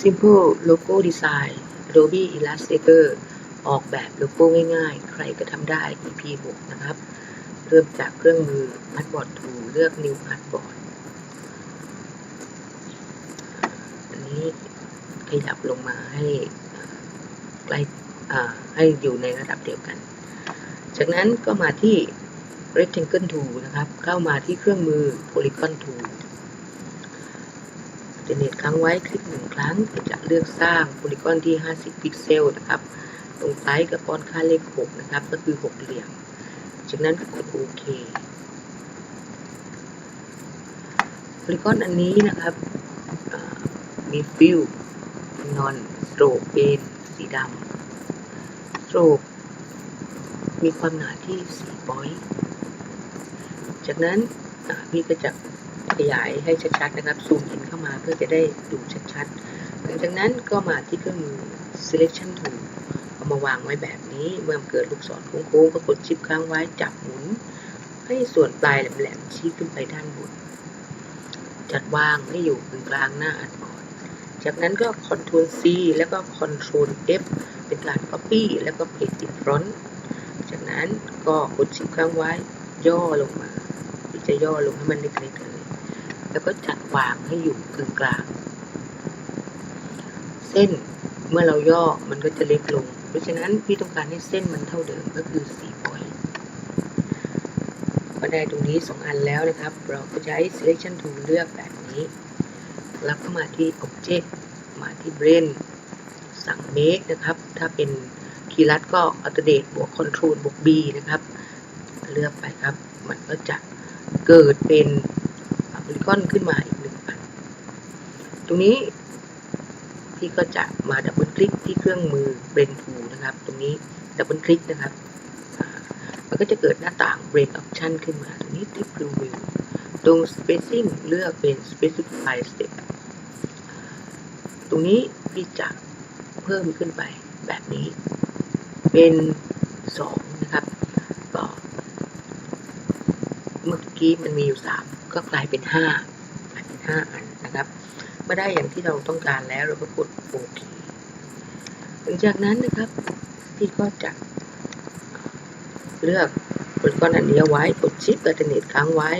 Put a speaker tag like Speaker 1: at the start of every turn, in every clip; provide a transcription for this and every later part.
Speaker 1: Simple Logo Design Adobe Illustrator ออกแบบโลโก้ง่ายๆ ใครก็ทำได้ EP 6 นะครับ เริ่มจากเครื่องมือ Artboard t o เลือก New Artboard อันนี้ขยับลงมาให้ใกล้ให้อยู่ในระดับเดียวกัน จากนั้นก็มาที่ Rectangle Tool นะครับ เข้ามาที่เครื่องมือ Polygon Tool จะเนตครั้งไว้คลิกหนึ่งครั้งจะเลือกสร้างโพลีกอนที่ 50 พิกเซลนะครับ ตรงซ้ายกับป้อนค่าเลข 6 นะครับ ก็คือ 6 เหลี่ยม จากนั้นก็กดโอเคโพลีกอนอันนี้นะครับมีฟิลนอนสโตรกเป็นสีดำสโตรกมีความหนาที่4ปอยต์จากนั้น พี่ก็จะขยายให้ชัดๆนะครับซูมอินเข้ามาเพื่อจะได้ดูชัดๆ หลังจากนั้นก็มาที่เครื่องมือ selection tool เอามาวางไว้แบบนี้เมื่อเกิดลูกศรโค้งๆก็กดชิปค้างไว้จับหมุน ให้ส่วนปลายแหลมๆชี้ขึ้นไปด้านบน จัดวางให้อยู่ตรงกลางหน้าอันก่อน จากนั้นก็ Ctrl C แล้วก็ Ctrl F เป็นการ Copy แล้วก็ Paste in front จากนั้นก็กดชิปค้างไว้ย่อลงมา จะย่อลงให้มันเล็กๆเลย แล้วก็จัดวางให้อยู่กึ่งกลาง เส้นเมื่อเราย่อมันก็จะเล็กลง เพราะฉะนั้นพี่ต้องการให้เส้นมันเท่าเดิมก็คือ4 point ก็ได้ตรงนี้2อันแล้วนะครับ เราก็ใช้ selection tool เลือกแบบนี้ แล้วก็มาที่ object มาที่ blend สั่ง make นะครับ ถ้าเป็นคีย์ลัดก็ alternate บวก control บวก b นะครับ เลือกไปครับ มันก็จะ เกิดเป็นโพลีกอนขึ้นมาอีกหนึ่งอัน ตรงนี้พี่ก็จะมาดับเบิลคลิกที่เครื่องมือ Blend Tool นะครับ ตรงนี้ดับเบิลคลิกนะครับ มันก็จะเกิดหน้าต่าง Blend Option ขึ้นมา ตรงนี้ Click Preview ตรง Spacing เลือกเป็น Specify Step ตรงนี้พี่จะเพิ่มขึ้นไปแบบนี้ เป็น 2 นะครับ ก็ เมื่อกี้มันมีอยู่3ก็กลายเป็น5กลายเป็น5อันนะครับเมื่อได้อย่างที่เราต้องการแล้วเราก็กดโอเคหลังจากนั้นนะครับพี่ก็จะเลือกกดก้อนอันนี้ไว้กดชิปอัลเทอร์เนทค้างไว้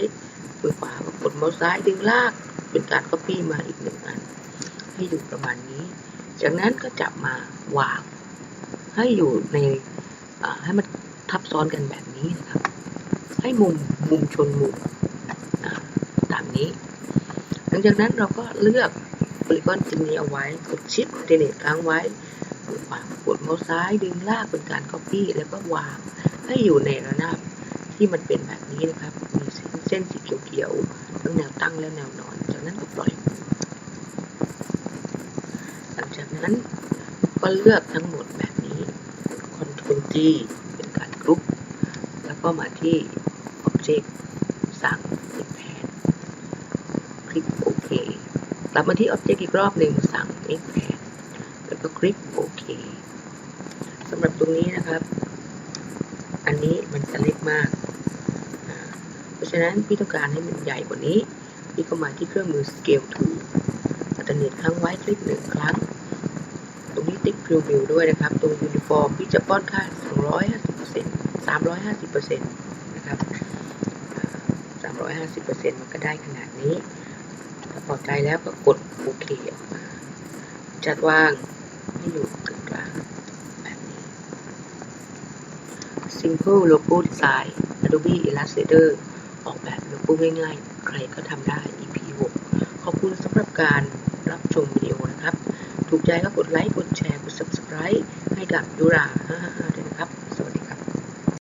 Speaker 1: มือขวาก็กดเมาส์ซ้ายดึงลากเป็นการ copy มาอีกหนึ่งอันให้อยู่ประมาณนี้ จากนั้นก็จับมาวางให้อยู่ในให้มันทับซ้อนกันแบบนี้นะครับ ให้มุมมุมชนมุมตามนี้ หลังจากนั้นเราก็เลือกโพลีกอนตัวนี้เอาไว้ กดชิปเทเลตค้างไว้กดขวากดเมาส์ซ้ายดึงลากเป็นการ copy แล้วก็วางให้อยู่ในระนาบที่มันเป็นแบบนี้นะครับ มีเส้นสีเขียวๆทั้งแนวตั้งและแนวนอน จากนั้นก็ปล่อย หลังจากนั้นก็เลือกทั้งหมดแบบนี้ Ctrl G เป็นการกรุ๊ป แล้ว ก็มาที่ Object สั่งเป็นแผนคลิกโอเคกลับมาที่ Object อีกรอบหนึ่งสั่ง Make แผนแล้วก็คลิกโอเคสำหรับตรงนี้นะครับ อันนี้มันจะเล็กมาก เพราะฉะนั้นพี่ต้องการให้มันใหญ่กว่านี้ พี่ก็มาที่เครื่องมือ Scale Tool อัตเนตค้างไว้คลิกหนึ่งครั้ง ตรงนี้ติ๊ก Preview ด้วยนะครับ ตรง Uniform พี่จะป้อนค่า 250% 350%นะครับ350%มันก็ได้ขนาดนี้ถ้าพอใจแล้วก็กดโอเคออกมาจัดวางให้อยู่กลางแบบนี้ Simple Logo Design Adobe Illustrator ออกแบบโลโก้ง่ายๆ ใครก็ทำได้ EP 6ขอบคุณสำหรับการรับชมวิดีโอนะครับ ถูกใจก็กดไลค์ กดแชร์ กด Subscribe ให้กับยูราด้วยนะครับ สวัสดี